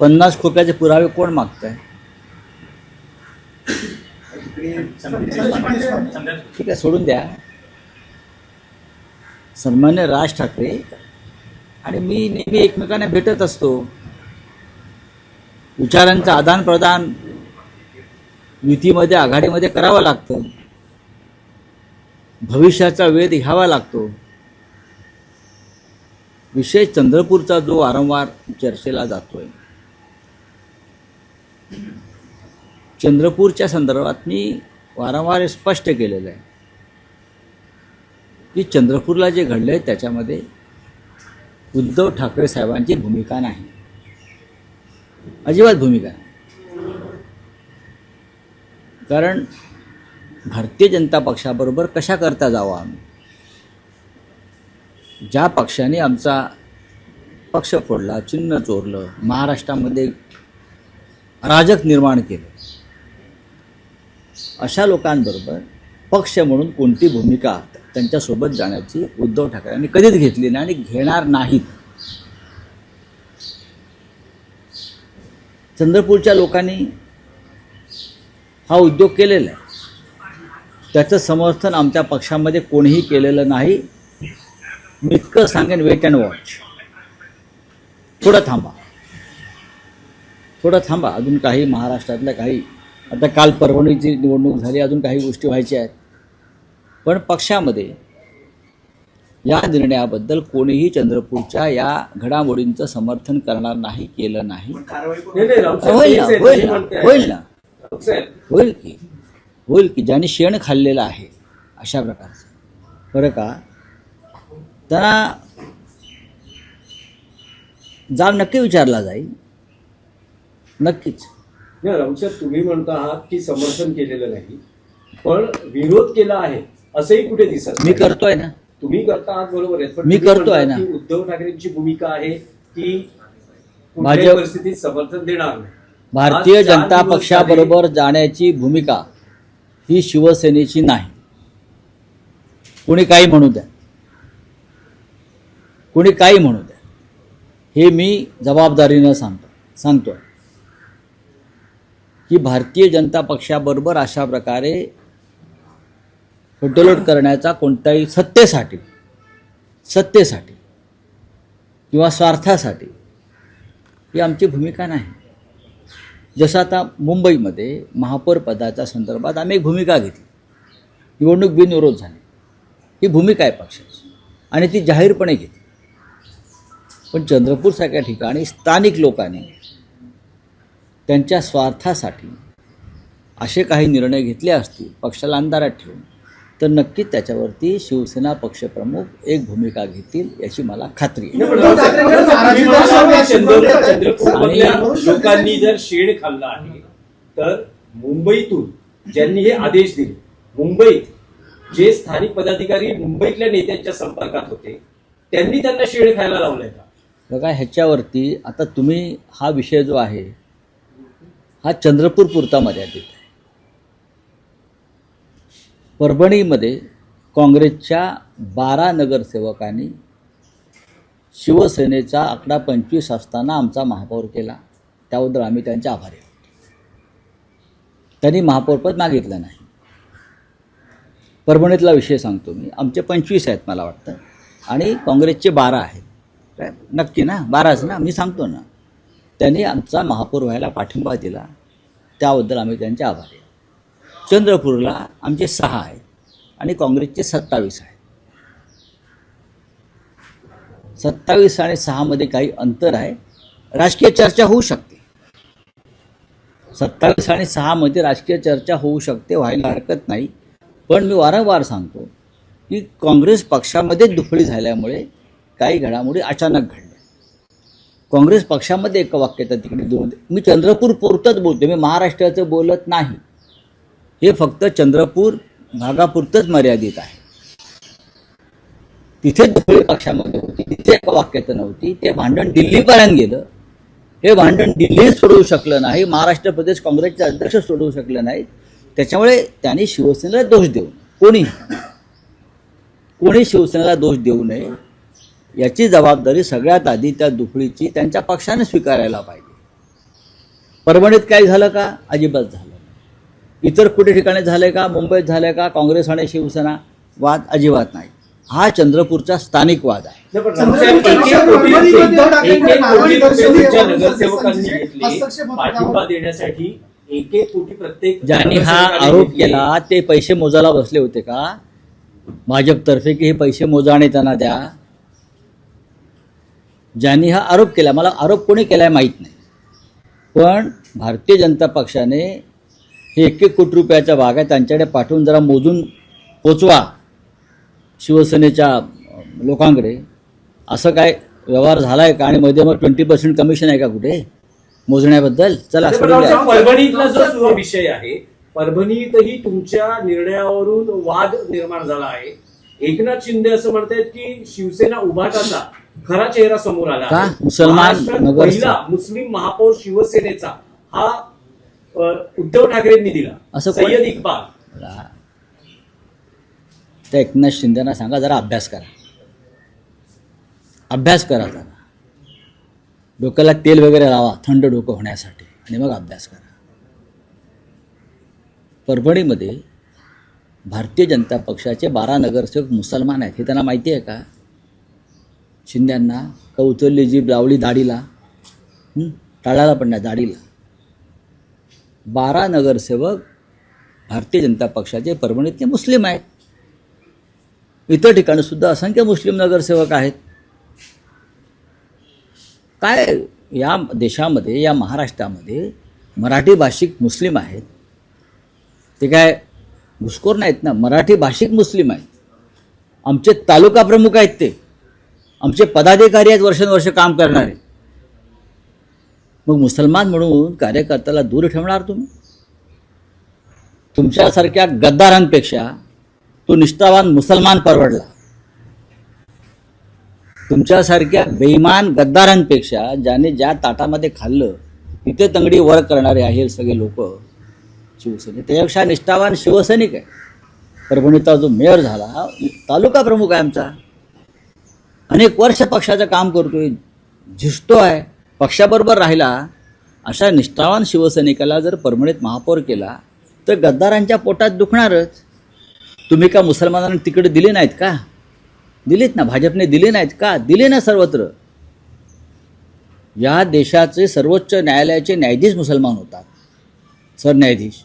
पन्नास खोक्याचे पुरावे कोण मागत आहे ठीक आहे सोडून द्या. सन्मान्य राज ठाकरे आणि मी नेहमी एकमेकांना भेटत असतो. विचारांचं आदान प्रदान युतीमध्ये आघाडीमध्ये करावं लागतं. भविष्याचा वेध घ्यावा लागतो. विशेष चंद्रपूरचा जो वारंवार चर्चेला जातोय. चंद्रपूरच्या संदर्भात मी वारंवार स्पष्ट केलेलं आहे की चंद्रपूरला जे घडलं आहे त्याच्यामध्ये उद्धव ठाकरे साहेबांची भूमिका नाही. अजिबात भूमिका नाही. कारण भारतीय जनता पक्षाबरोबर कशा करता जावा आम्ही? ज्या पक्षाने आमचा पक्ष फोडला चिन्ह चोरलं महाराष्ट्रामध्ये अराजक निर्माण केलं. अशा लोकांबरोबर पक्ष म्हणून कोणती भूमिका त्यांच्यासोबत जाण्याची उद्धव ठाकरेंनी कधीच घेतली नाही आणि घेणार नाहीत. चंद्रपूरच्या लोकांनी हा उद्योग केलेला आहे. त्याचं समर्थन आमच्या पक्षामध्ये कोणीही केलेलं नाही. मी इतकं सांगेन वेट अँड वॉच थोडं थांबा. थोडं थांबा. अजून काही महाराष्ट्रातल्या काही आता काल परभणीची निवडणूक झाली अजून काही गोष्टी व्हायच्या आहेत. पण पक्षामध्ये या निर्णयाबद्दल कोणीही चंद्रपूरच्या या घडामोडींचं समर्थन करणार नाही केलं नाही. नाही, नाही, रावसाहेब, होईल. ना होईल ना. होईल ना होईल की होईल की ज्यांनी शेण खाल्लेलं आहे अशा प्रकारचं. बरं का? त्यांना जाब नक्की विचारला जाईल. नक्कीच. नाही, तुम्ही म्हणता आहात की समर्थन केलेलं नाही पण विरोध केला आहे असंही कुठे दिसत मी. करतोय ना. तुम्ही करता आहात बरोबर आहे पण मी तुम्ही करतोय म्हणता ना. की उद्धव ठाकरेंची भूमिका आहे की कुठल्याही भाजप- परिस्थितीत समर्थन देणार नाही. भारतीय आज चार जनता दिवस पक्षाबरोबर जाण्याची भूमिका ही शिवसेनेची नाही. कोणी काही म्हणू द्या. कोणी काही म्हणू द्या. हे मी जबाबदारीनं सांगतो सांगतोय. की भारतीय जनता पक्षाबरोबर अशा प्रकारे फुटलोट करण्याचा कोणताही सत्तेसाठी सत्तेसाठी किंवा स्वार्थासाठी ही आमची भूमिका नाही. जसं आता मुंबईमध्ये महापौर पदाच्या संदर्भात आम्ही एक भूमिका घेतली. निवडणूक बिनविरोध झाली. ही भूमिका आहे पक्षाची. आणि ती जाहीरपणे घेतली. पण चंद्रपूरसारख्या ठिकाणी स्थानिक लोकांनी त्यांच्या स्वार्थासाठी असे काही निर्णय घेतले असतील पक्षाला अंधारात ठेवून तर नक्कीच त्याच्यावरती शिवसेना पक्षप्रमुख एक भूमिका घेतील याची मला खात्री आहे लोकांनी जर शेड खाल्ला आहे तर मुंबईतून ज्यांनी हे आदेश दिले मुंबईत जे स्थानिक पदाधिकारी मुंबईतल्या नेत्यांच्या संपर्कात होते त्यांनी त्यांना शेड खायला लावलंय का बघा ह्याच्यावरती आता तुम्ही हा विषय जो आहे हा चंद्रपूर पुरता मर्यादित आहे. परभणीमध्ये काँग्रेसच्या बारा नगरसेवकांनी शिवसेनेचा आकडा पंचवीस असताना आमचा महापौर केला. त्याबद्दल आम्ही त्यांचे आभारी आहोत. त्यांनी महापौरपद मागितलं नाही. परभणीतला विषय सांगतो मी. आमचे पंचवीस आहेत मला वाटतं. आणि काँग्रेसचे बारा आहेत. नक्की ना? बाराच ना? मी सांगतो ना. त्यांनी आमचा महापौर व्हायला पाठिंबा दिला. त्याबद्दल आम्ही त्यांचे आभारी आहोत. चंद्रपूरला आमचे सहा आहेत आणि काँग्रेसचे सत्तावीस आहेत. सत्तावीस आणि सहामध्ये काही अंतर आहे. राजकीय चर्चा होऊ शकते. सत्तावीस आणि सहामध्ये राजकीय चर्चा होऊ शकते व्हायला हरकत नाही. पण मी वारंवार सांगतो की काँग्रेस पक्षामध्ये दुफळी झाल्यामुळे काही घडामोडी अचानक घडल्या. काँग्रेस पक्षामध्ये एक वाक्यता तिकडे दोन मी चंद्रपूर पुरतंच बोलतो मी महाराष्ट्राचं बोलत नाही. हे फक्त चंद्रपूर भागापुरतंच मर्यादित आहे. तिथे दुफळी पक्षामध्ये होती तिथे एक वाक्यता नव्हती ते भांडण दिल्लीपर्यंत गेलं. हे भांडण दिल्ली सोडवू शकलं नाही महाराष्ट्र प्रदेश काँग्रेसचे अध्यक्ष सोडवू शकले नाहीत. त्याच्यामुळे त्यांनी शिवसेनेला दोष देऊ कोणी कोणी शिवसेनेला दोष देऊ नये. याची जबाबदारी सगळ्यात आधी त्या दुफळीची त्यांच्या पक्षाने स्वीकारायला पाहिजे. परभणीत काय झालं का? अजिबात झालं नाही. इतर कुठे ठिकाणी झालंय का? मुंबईत झालंय का? काँग्रेस आणि शिवसेना? वाद अजिबात नाही. हा चंद्रपूरचा स्थानिक वाद आहे. ज्यांनी हा आरोप. केला ते पैसे मोजायला बसले होते का? भाजपतर्फे की हे पैसे मोजा आणि त्यांना द्या. ज्यांनी हा आरोप केला मला आरोप कोणी केलाय माहीत नाही. पण भारतीय जनता पक्षाने हे एक एक कोटी रुपयाच्या भागा त्यांच्याकडे पाठवून जरा मोजून पोचवा शिवसेनेच्या लोकांकडे. असं काय व्यवहार झाला आहे का? आणि मध्ये मग ट्वेंटी पर्सेंट कमिशन आहे का कुठे? मोजण्याबद्दल? चला परभणीतला जो विषय आहे परभणीतही तुमच्या निर्णयावरून वाद निर्माण झाला आहे. एकनाथ शिंदे असं म्हणतायत की शिवसेना उभाटाचा खरा चेहरा समोर आला का? आहे. मुसलमान महाराष्ट्रात नगरसेवक. पहिला मुस्लिम महापौर शिवसेनेचा हा अ, उद्धव ठाकरेंनी दिला. असं कोण- सय्यद इक्बाल. त्या एकनाथ शिंदेना सांगा जरा अभ्यास करा. अभ्यास करा जरा. डोक्याला तेल वगैरे लावा थंड डोकं होण्यासाठी. आणि मग अभ्यास करा. परभणीमध्ये भारतीय जनता पक्षाचे बारा नगरसेवक मुसलमान आहेत हे त्यांना माहिती आहे का? शिंद्यांना का उचलली जीभ लावली दाढीला टाळाला पण नाही दाढीला. बारा नगरसेवक भारतीय जनता पक्षाचे परभणीतले मुस्लिम आहेत. इतर ठिकाणीसुद्धा असंख्य मुस्लिम नगरसेवक आहेत. काय या देशामध्ये या महाराष्ट्रामध्ये मराठी भाषिक मुस्लिम आहेत? ते काय घुसखोर नाहीत ना? मराठी भाषिक मुस्लिम आहेत. आमचे तालुका प्रमुख आहेत ते. आमचे पदाधिकारी आहेत वर्षानुवर्ष काम करणारे मग मुसलमान म्हणून कार्यकर्त्याला दूर ठेवणार तुम्ही? तुमच्यासारख्या गद्दारांपेक्षा तो निष्ठावान मुसलमान परवडला. तुमच्यासारख्या बेईमान गद्दारांपेक्षा ज्याने ज्या ताटामध्ये खाल्लं तिथे तंगडी वर करणारे आहे सगळे लोक. शिवसेने त्याच्यापेक्षा निष्ठावान शिवसैनिक आहे परभणीचा जो मेयर झाला तालुका प्रमुख आहे आमचा. अनेक वर्ष पक्षाचं काम करतोय झिजतो आहे. पक्षाबरोबर राहिला अशा निष्ठावान शिवसैनिकाला जर परमणीत महापौर केला तर गद्दारांच्या पोटात दुखणारच. तुम्ही का मुसलमानांना तिकडे दिले नाहीत का? दिलीत ना भाजपने दिले नाहीत का? दिले ना सर्वत्र. या देशाचे सर्वोच्च न्यायालयाचे न्यायाधीश मुसलमान होतात सरन्यायाधीश.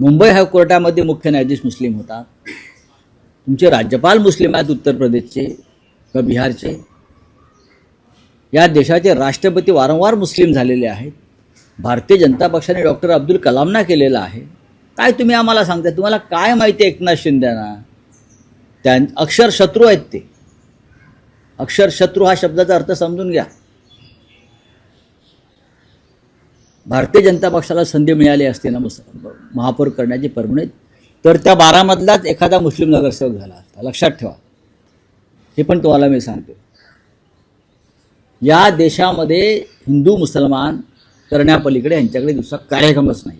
मुंबई हायकोर्टामध्ये मुख्य न्यायाधीश मुस्लिम होतात. तुमचे राज्यपाल मुस्लिम आहेत उत्तर प्रदेशचे का बिहारचे? या देशाचे राष्ट्रपती वारंवार मुस्लिम झालेले आहेत. भारतीय जनता पक्षाने डॉक्टर अब्दुल कलामना केलेलं आहे. काय तुम्ही आम्हाला सांगताय? तुम्हाला काय माहिती आहे एकनाथ शिंदेना? त्या अक्षर शत्रू आहेत ते. अक्षर शत्रू हा शब्दाचा अर्थ समजून घ्या. भारतीय जनता पक्षाला संधी मिळाली असते ना महापौर करण्याची परभणीत? तर त्या बारामधलाच एखादा मुस्लिम नगरसेवक झाला असता. लक्षात ठेवा. हे पण तुम्हाला मी सांगतो. या देशामध्ये हिंदू मुसलमान करण्यापलीकडे यांच्याकडे दुसरा कार्यक्रमच नाही